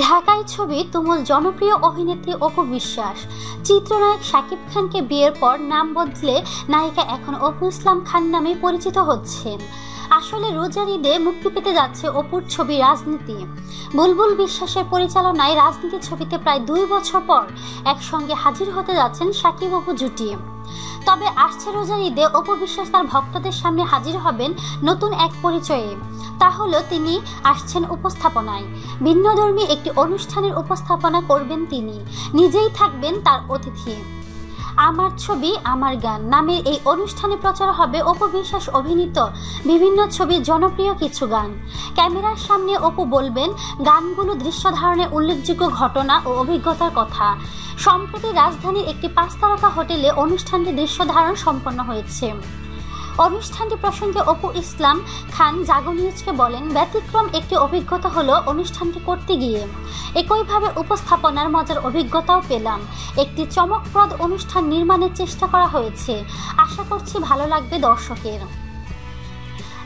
ঢাকায় ছবি তুমুল জনপ্রিয় অভিনেত্রী অপু বিশ্বাস। চিত্রনায়ক শাকিব খানকে বিয়ের পর নাম বদলে নায়িকা এখন অপু ইসলাম খান নামে পরিচিত হচ্ছেন আসলে রোজার ঈদে মুক্তি পেতে যাচ্ছে অপুর ছবি রাজনীতি। বুলবুল বিশ্বাসের পরিচালনায় রাজনীতি ছবিতে প্রায় দুই বছর পর একসঙ্গে হাজির হতে যাচ্ছেন সাকিব অপু জুটি। তবে আসছে রোজার ঈদে অপু বিশ্বাস তার ভক্তদের সামনে হাজির হবেন নতুন এক পরিচয়ে। তা হলো তিনি আসছেন উপস্থাপনায়। ভিন্নধর্মী একটি অনুষ্ঠানের উপস্থাপনা করবেন তিনি। নিজেই থাকবেন তার অতিথি। আমার ছবি, আমার গান নামের এই অনুষ্ঠানে প্রচার হবে অপু বিশ্বাস অভিনীত বিভিন্ন ছবির জনপ্রিয় কিছু গান। ক্যামেরার সামনে অপু বলবেন, গানগুলো দৃশ্য ধারণে উল্লেখযোগ্য ঘটনা ও অভিজ্ঞতার কথা। সম্প্রতি রাজধানীর একটি পাঁচ তারকা হোটেলে অনুষ্ঠানটি দৃশ্য ধারণ সম্পন্ন হয়েছে। অনুষ্ঠানটি প্রসঙ্গে অপু ইসলাম খান জাগো নিউজকে বলেন, ব্যতিক্রম একটি অভিজ্ঞতা হলো অনুষ্ঠানটি করতে গিয়ে। একইভাবে উপস্থাপনার মজার অভিজ্ঞতাও পেলাম। একটি চমকপ্রদ অনুষ্ঠান নির্মাণের চেষ্টা করা হয়েছে। আশা করছি ভালো লাগবে দর্শকের।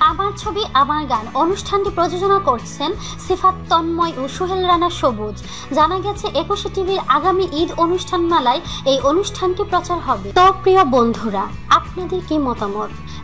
আমার ছবি, আমার গান অনুষ্ঠানটি প্রযোজনা করছেন সিফাত তন্ময় ও সুহেল রানা সবুজ। জানা গেছে, একুশে টিভির আগামী ঈদ অনুষ্ঠানমালায় এই অনুষ্ঠানটি প্রচার হবে। তো প্রিয় বন্ধুরা, আপনাদের কি মতামত?